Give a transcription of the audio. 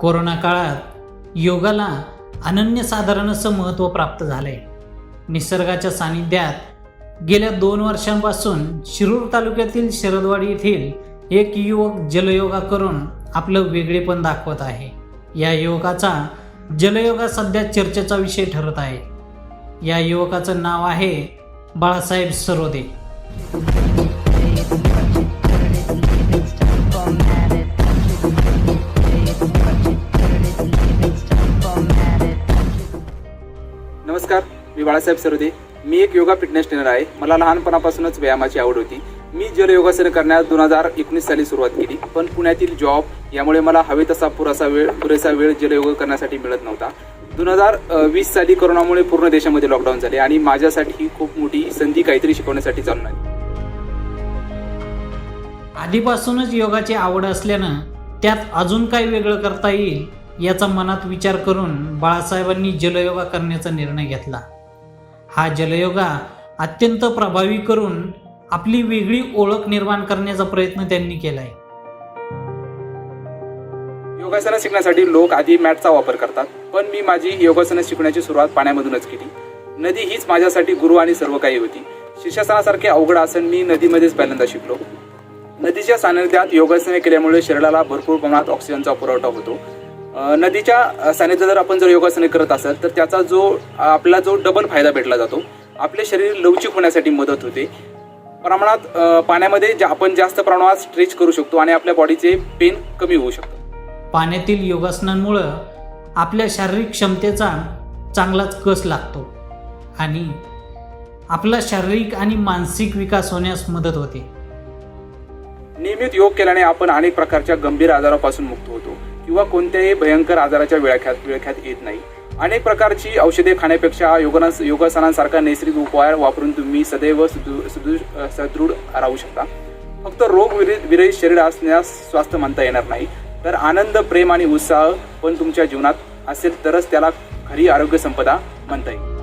Corona काळात योगाला अनन्यसाधारण असं महत्त्व प्राप्त झालंय. निसर्गाच्या सानिध्यात गेल्या दोन वर्षांपासून शिरूर तालुक्यातील शरदवाडी येथील एक युवक जलयोगा करून आपलं वेगळेपण दाखवत आहे. या युवकाचा जलयोगा सध्या चर्चेचा विषय ठरत आहे. या युवकाचं नाव आहे बाळासाहेब सरोदे. नमस्कार मी बाळासाहेब सरोदे. मी एक योगा फिटनेस ट्रेनर आहे. मला लहानपणापासूनच व्यायामाची आवड होती. मी जलयोगासन करण्यास दोन हजार एकोणीस साली सुरुवात केली. पण पुण्यातील जॉब यामुळे मला हवे तसा पुरासा वेळ पुरेसा वेळ जलयोग करण्यासाठी मिळत नव्हता. दोन हजार वीस साली कोरोनामुळे पूर्ण देशामध्ये लॉकडाऊन झाले आणि माझ्यासाठी ही खूप मोठी संधी काहीतरी शिकवण्यासाठी चालून आली आधीपासूनच योगाची आवड असल्यानं त्यात अजून काय वेगळं करता येईल याचा मनात विचार करून बाळासाहेबांनी जलयोगा करण्याचा निर्णय घेतला. हा जलयोगा अत्यंत प्रभावी करून आपली वेगळी ओळख निर्माण करण्याचा प्रयत्न त्यांनी केलाय. योगासनं शिकण्यासाठी लोक आधी मॅटचा वापर करतात पण मी माझी योगासनं शिकण्याची सुरुवात पाण्यामधूनच केली. नदी हीच माझ्यासाठी गुरु आणि सर्व काही होती. शीर्षासनासारखे अवघड आसन मी नदीमध्येच पहिल्यांदा शिकलो. नदीच्या सानिध्यात योगासने केल्यामुळे शरीराला भरपूर प्रमाणात ऑक्सिजनचा पुरवठा होतो. नदीच्या अ, सानिध्यात जर आपण जर योगासने करत असाल तर त्याचा जो आपला जो डबल फायदा भेटला जातो आपले शरीर लवचिक होण्यासाठी मदत होते. प्रमाणात पाण्यामध्ये जा- आपण जास्त प्रमाणात स्ट्रेच करू शकतो आणि आपल्या बॉडीचे पेन कमी होऊ शकतं. पाण्यातील योगासनांमुळं आपल्या शारीरिक क्षमतेचा चांगलाच कस लागतो आणि आपला शारीरिक आणि मानसिक विकास होण्यास मदत होते. नियमित योग केल्याने आपण अनेक प्रकारच्या गंभीर आजारापासून मुक्त होतो. किंवा कोणत्याही भयंकर आजाराच्या विळख्यात विळख्यात येत नाही. अनेक प्रकारची औषधे खाण्यापेक्षा योगाना योगासनांसारखा नैसर्गिक उपाय वापरून तुम्ही सदैव सुदृ सदृढ राहू शकता. फक्त रोग विरहित शरीर असण्यास स्वास्थ्य म्हणता येणार नाही. तर आनंद प्रेम आणि उत्साह पण तुमच्या जीवनात असेल तरच त्याला खरी आरोग्य संपदा म्हणता येईल.